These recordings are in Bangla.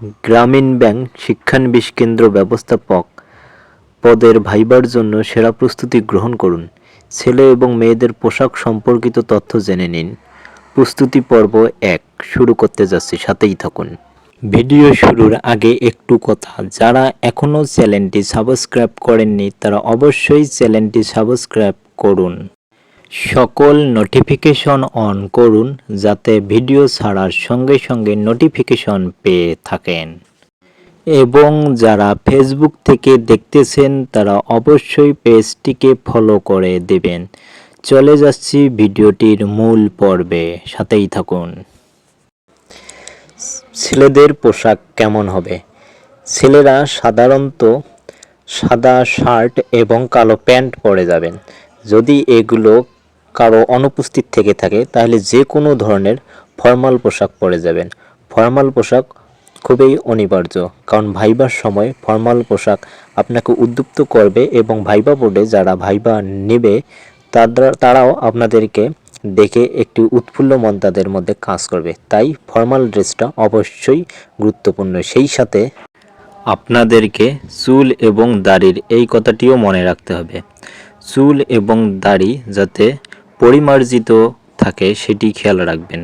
গ্রামীণ ব্যাংক শিক্ষানবিশ কেন্দ্র ব্যবস্থাপক পদের ভাইবার জন্য সেরা প্রস্তুতি গ্রহণ করুন। ছেলে এবং মেয়েদের পোশাক সম্পর্কিত তথ্য জেনে নিন। প্রস্তুতি পর্ব এক, শুরু করতে যাচ্ছি, সাথেই থাকুন। ভিডিও শুরুর আগে একটু কথা, যারা এখনও চ্যানেলটি সাবস্ক্রাইব করেননি তারা অবশ্যই চ্যানেলটি সাবস্ক্রাইব করুন। সকল নোটিফিকেশন অন করুন যাতে ভিডিও ছাড়ার সঙ্গে সঙ্গে নোটিফিকেশন পেয়ে থাকেন। এবং যারা ফেসবুক থেকে দেখতেছেন, তারা অবশ্যই পেজটিকে ফলো করে দেবেন। চলে যাচ্ছি ভিডিওটির মূল পর্বে। সাথেই থাকুন। ছেলেদের পোশাক কেমন হবে? ছেলেরা সাধারণত সাদা শার্ট এবং কালো প্যান্ট পরে যাবেন। যদি এগুলো কারও অনুপস্থিত থেকে থাকে, তাহলে যে কোনো ধরনের ফর্মাল পোশাক পরে যাবেন। ফর্মাল পোশাক খুবই অনিবার্য, কারণ ভাইবার সময় ফর্মাল পোশাক আপনাকে উদ্যুক্ত করবে এবং ভাইবা বোর্ডে যারা ভাইবা নেবে তারা তারাও আপনাদেরকে দেখে একটি উৎফুল্ল মন তাদের মধ্যে কাজ করবে। তাই ফর্মাল ড্রেসটা অবশ্যই গুরুত্বপূর্ণ। সেই সাথে আপনাদেরকে চুল এবং দাড়ির এই কথাটিও মনে রাখতে হবে। চুল এবং দাড়ি যাতে পরিমার্জিত থাকে, সেটি খেয়াল রাখবেন।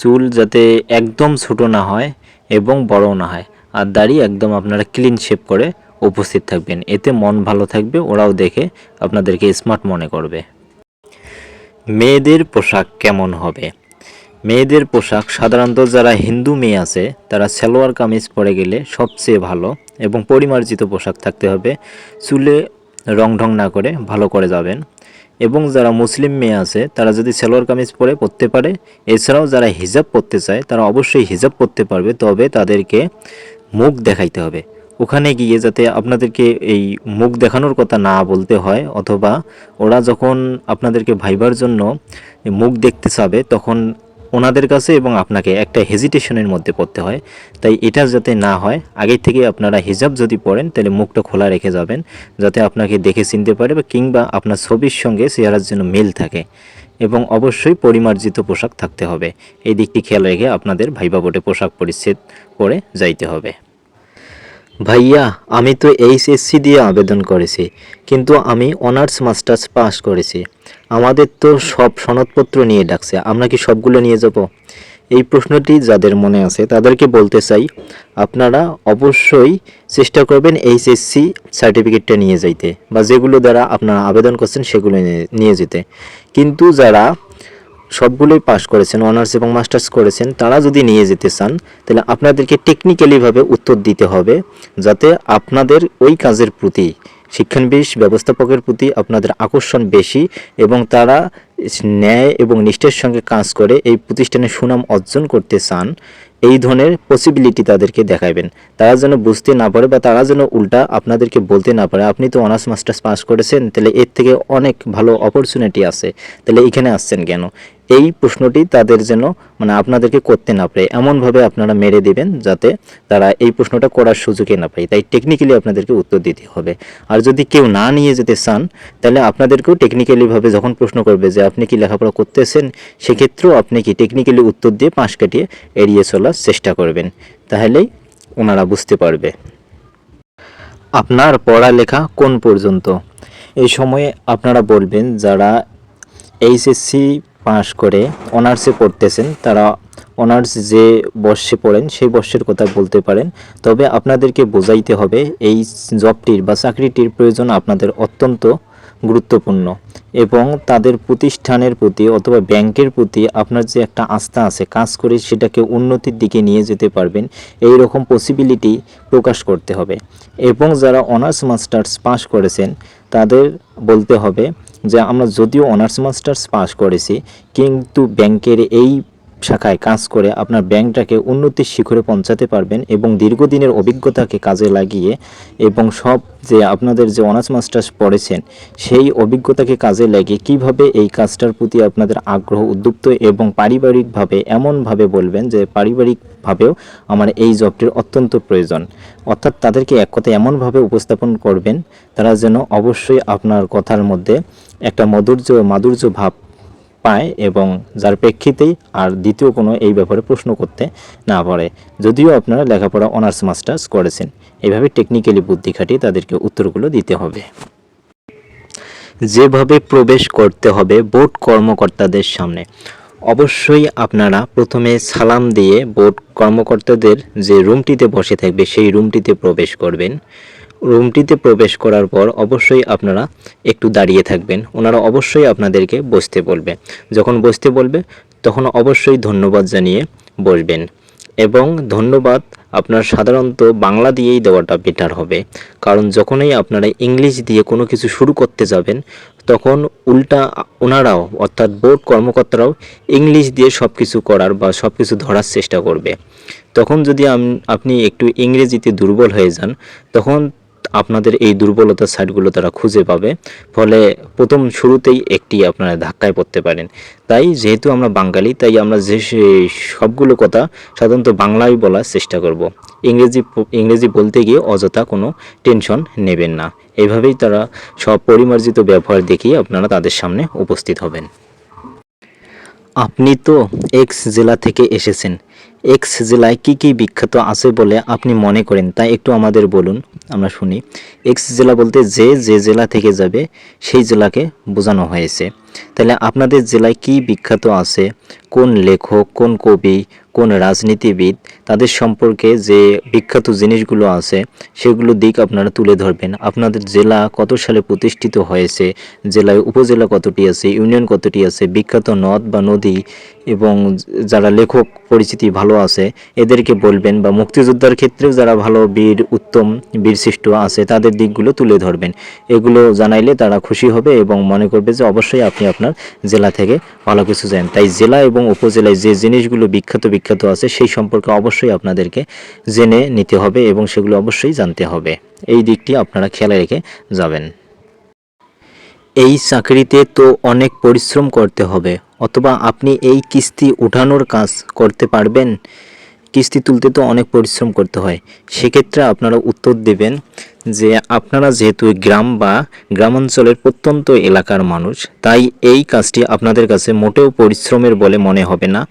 চুল যাতে একদম ছোট না হয় এবং বড় না হয়, আর দাড়ি একদম আপনারা ক্লিন শেপ করে উপস্থিত থাকবেন। এতে মন ভালো থাকবে, ওরাও দেখে আপনাদেরকে স্মার্ট মনে করবে। মেয়েদের পোশাক কেমন হবে? মেয়েদের পোশাক সাধারণত যারা হিন্দু মেয়ে আছে, তারা সালোয়ার কামিজ পরে গেলে সবচেয়ে ভালো এবং পরিমার্জিত পোশাক থাকতে হবে। চুলে রং ঢং না করে ভালো করে যাবেন। এবং যারা মুসলিম মেয়ে আছে, তারা যদি সালোয়ার কামিজ পরে পরতে পারে, এছাড়াও যারা হিজাব পরতে চায়, তারা অবশ্যই হিজাব পরতে পারবে, তবে তাদেরকে মুখ দেখাইতে হবে। ওখানে গিয়ে যাতে আপনাদেরকে এই মুখ দেখানোর কথা না বলতে হয়, অথবা ওরা যখন আপনাদেরকে ভাইবার জন্য মুখ দেখতে চাবে, তখন ওনাদের কাছে এবং আপনাকে একটা হেজিটেশনের মধ্যে পড়তে হয়। তাই এটা যাতে না হয়, আগে থেকে আপনারা হিজাব যদি পড়েন, তাহলে মুখটা খোলা রেখে যাবেন, যাতে আপনাকে দেখে চিনতে পারে বা কিংবা আপনার ছবির সঙ্গে চেহারার জন্য মিল থাকে এবং অবশ্যই পরিমার্জিত পোশাক থাকতে হবে। এই দিকটি খেয়াল রেখে আপনাদের ভাইবা বোর্ডে পোশাক পরিচ্ছেদ পরে যাইতে হবে। ভাইয়া, আমি তো এইচএসসি দিয়ে আবেদন করেছি, কিন্তু আমি অনার্স মাস্টার্স পাস করেছি। আমাদের তো সব সনদপত্র নিয়ে ডাকছে। আমরা কি সবগুলো নিয়ে যাব? এই প্রশ্নটি যাদের মনে আছে, তাদেরকে বলতে চাই, আপনারা অবশ্যই চেষ্টা করবেন এইচএসসি সার্টিফিকেটটা নিয়ে যাইতে বা যেগুলো দ্বারা আপনারা আবেদন করছেন সেগুলো নিয়ে- যেতে। কিন্তু যারা সবগুলোই পাশ করেছেন, অনার্স এবং মাস্টার্স করেছেন, তারা যদি নিয়ে যেতে চান, তাহলে আপনাদেরকে টেকনিক্যালিভাবে উত্তর দিতে হবে, যাতে আপনাদের ওই কাজের প্রতি শিক্ষানবিশ ব্যবস্থাপকের প্রতি আপনাদের আকর্ষণ বেশি এবং তারা ন্যায় এবং নিষ্ঠের সঙ্গে কাজ করে এই প্রতিষ্ঠানে সুনাম অর্জন করতে চান। এই ধরনের পসিবিলিটি তাদেরকে দেখাবেন তারা যেন বুঝতে না পারে বা তারা যেন উল্টা আপনাদেরকে বলতে না পারে, আপনি তো অনার্স মাস্টার্স পাস করেছেন, তাহলে এর থেকে অনেক ভালো অপরচুনিটি আছে। তাহলে এখানে আসছেন কেন? এই প্রশ্নটি তাদের যেন মানে আপনাদেরকে করতে না পারে, এমনভাবে আপনারা মেরে দেবেন যাতে তারা এই প্রশ্নটা করার সুযোগে না পায়। তাই টেকনিক্যালি আপনাদেরকে উত্তর দিতে হবে। আর যদি কেউ না নিয়ে যেতে চান, তাহলে আপনাদেরকেও টেকনিক্যালিভাবে যখন প্রশ্ন করবে যে আপনি কি লেখাপড়া করতেছেন, সেক্ষেত্রেও আপনি কি টেকনিক্যালি উত্তর দিয়ে পাশ কাটিয়ে এড়িয়ে চলার চেষ্টা করবেন, তাহলেই ওনারা বুঝতে পারবে। আপনার পড়ালেখা কোন পর্যন্ত? এই সময়ে আপনারা বলবেন, যারা এইচএসসি পাস করে অনার্সে পড়তেছেন, তারা অনার্স যে বর্ষে পড়েন, সেই বর্ষের কথা বলতে পারেন। তবে আপনাদেরকে বোঝাইতে হবে, এই জবটির বা চাকরিটির প্রয়োজন আপনাদের অত্যন্ত গুরুত্বপূর্ণ এবং তাদের প্রতিষ্ঠানের প্রতি অথবা ব্যাংকের প্রতি আপনার যে একটা আস্থা আছে, কাজ করে সেটাকে উন্নতির দিকে নিয়ে যেতে পারবেন এই রকম পসিবিলিটি প্রকাশ করতে হবে। এবং যারা অনার্স মাস্টার্স পাস করেছেন, তাদের বলতে হবে যে, আমরা যদিও অনার্স মাস্টার্স পাস করেছি, কিন্তু ব্যাংকের এই শাখায় কাজ করে আপনার ব্যাংকটাকে উন্নতির শিখরে পৌঁছাতে পারবেন এবং দীর্ঘদিনের অভিজ্ঞতাকে কাজে লাগিয়ে এবং সব যে আপনাদের যে অনার্স মাস্টার্স পড়েছেন, সেই অভিজ্ঞতাকে কাজে লাগিয়ে কীভাবে এই কাজটার প্রতি আপনাদের আগ্রহ উদ্যুক্ত এবং পারিবারিকভাবে এমনভাবে বলবেন যে পারিবারিকভাবেও আমার এই জবটির অত্যন্ত প্রয়োজন। অর্থাৎ তাদেরকে এক কথায় এমনভাবে উপস্থাপন করবেন, তারা যেন অবশ্যই আপনার কথার মধ্যে একটা মধুর্য, মাধুর্য ভাব পায় এবং যার প্রেক্ষিতেই আর দ্বিতীয় কোনো এই ব্যাপারে প্রশ্ন করতে না পারে। যদিও আপনারা লেখাপড়া অনার্স মাস্টার্স করেছেন এইভাবে টেকনিক্যালি বুদ্ধি খাটিয়ে তাদেরকে উত্তরগুলো দিতে হবে। যেভাবে প্রবেশ করতে হবে বোর্ড কর্মকর্তাদের সামনে। অবশ্যই আপনারা প্রথমে সালাম দিয়ে বোর্ড কর্মকর্তাদের যে রুমটিতে বসে থাকবে, সেই রুমটিতে প্রবেশ করবেন। রুমটিতে প্রবেশ করার পর অবশ্যই আপনারা একটু দাঁড়িয়ে থাকবেন। ওনারা অবশ্যই আপনাদেরকে বসতে বলবে। যখন বসতে বলবে, তখন অবশ্যই ধন্যবাদ জানিয়ে বসবেন। এবং ধন্যবাদ আপনার সাধারণত বাংলা দিয়েই দেওয়াটা বেটার হবে। কারণ যখনই আপনারা ইংলিশ দিয়ে কোনো কিছু শুরু করতে যাবেন, তখন উল্টা ওনারাও, অর্থাৎ বোর্ড কর্মকর্তারাও ইংলিশ দিয়ে সব কিছু করার বা সব কিছু ধরার চেষ্টা করবে। তখন যদি আপনি একটু ইংরেজিতে দুর্বল হয়ে যান, তখন আপনাদের এই দুর্বলতার সাইডগুলো তারা খুঁজে পাবে। ফলে প্রথম শুরুতেই একটি আপনারা ধাক্কায় পড়তে পারেন। তাই যেহেতু আমরা বাঙালি, তাই আমরা যে সবগুলো কথা সাধারণত বাংলায় বলার চেষ্টা করব। ইংরেজি ইংরেজি বলতে গিয়ে অযথা কোনো টেনশন নেবেন না। এইভাবেই তারা সব পরিমার্জিত ব্যবহার দেখিয়ে আপনারা তাদের সামনে উপস্থিত হবেন। আপনি তো এক্স জেলা থেকে এসেছেন। এক্স জেলায় কি কি বিখ্যাত আছে বলে আপনি মনে করেন? তা একটু আমাদের বলুন। আমরা শুনি। এক্স জেলা বলতে যে যে জেলা থেকে যাবে, সেই জেলাকে বোঝানো হয়েছে। তাহলে আপনাদের জেলায় কি বিখ্যাত আছে? কোন লেখক, কোন কবি, কোন রাজনীতিবিদ, তাদের সম্পর্কে যে বিখ্যাত জিনিসগুলো আছে, সেগুলো দিক আপনারা তুলে ধরবেন। আপনাদের জেলা কত সালে প্রতিষ্ঠিত হয়েছে? জেলায় উপজেলা কতটি আছে? ইউনিয়ন কতটি আছে? বিখ্যাত নদ বা নদী এবং যারা লেখক পরিচিতি ভালো আছে, এদেরকে বলবেন বা মুক্তিযোদ্ধার ক্ষেত্রেও যারা ভালো, বীর, উত্তম বীরশ্রেষ্ঠ আছে, তাদের দিকগুলো তুলে ধরবেন। এগুলো জানাইলে তারা খুশি হবে এবং মনে করবে যে অবশ্যই আপনি আপনার জেলা থেকে ভালো কিছু জানেন। তাই জেলা এবং উপজেলায় যে জিনিসগুলো বিখ্যাত বিখ্যাত আছে, সেই সম্পর্কে অবশ্যই আপনাদেরকে জেনে নিতে হবে এবং সেগুলো অবশ্যই জানতে হবে। এই দিকটি আপনারা খেয়াল রেখে যাবেন। এই চাকরিতে তো অনেক পরিশ্রম করতে হবে, অথবা আপনি এই কিস্তি উঠানোর কাজ করতে পারবেন? কিস্তি তুলতে তো অনেক পরিশ্রম করতে হয়। সেক্ষেত্রে আপনারা উত্তর দেবেন যে আপনারা যেহেতু গ্রাম বা গ্রামাঞ্চলের প্রত্যন্ত এলাকার মানুষ, তাই এই কাজটি আপনাদের কাছে মোটেও পরিশ্রমের বলে মনে হবে না।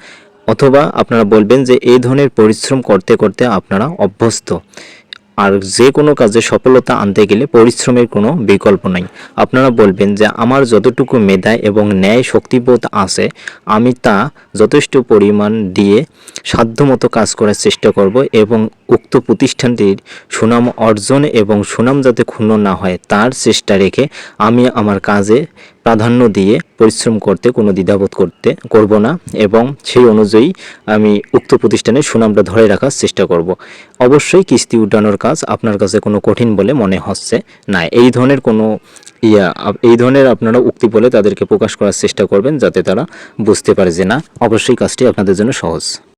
অথবা আপনারা বলবেন যে এই ধরনের পরিশ্রম করতে করতে আপনারা অভ্যস্ত। আর যে কোনো কাজে সফলতা আনতে গেলে পরিশ্রমের কোনো বিকল্প নাই। আপনারা বলবেন যে আমার যতটুকু মেধা এবং ন্যায় শক্তিবোধ আছে, আমি তা যথেষ্ট পরিমাণ দিয়ে সাধ্যমতো কাজ করার চেষ্টা করব এবং উক্ত প্রতিষ্ঠানটির সুনাম অর্জন এবং সুনাম যাতে ক্ষুণ্ণ না হয়, তার চেষ্টা রেখে আমি আমার কাজে প্রাধান্য দিয়ে পরিশ্রম করতে কোনো দ্বিধাবোধ করতে করব না এবং সেই অনুযায়ী আমি উক্ত প্রতিষ্ঠানের সুনামটা ধরে রাখার চেষ্টা করব। অবশ্যই কিস্তি উঠানোর কাজ আপনার কাছে কোনো কঠিন বলে মনে হচ্ছে না। এই ধরনের কোনো ইয়া এই ধরনের আপনারা উক্তি বলে তাদেরকে প্রকাশ করার চেষ্টা করবেন যাতে তারা বুঝতে পারে যে না, অবশ্যই কাজটি আপনাদের জন্য সহজ।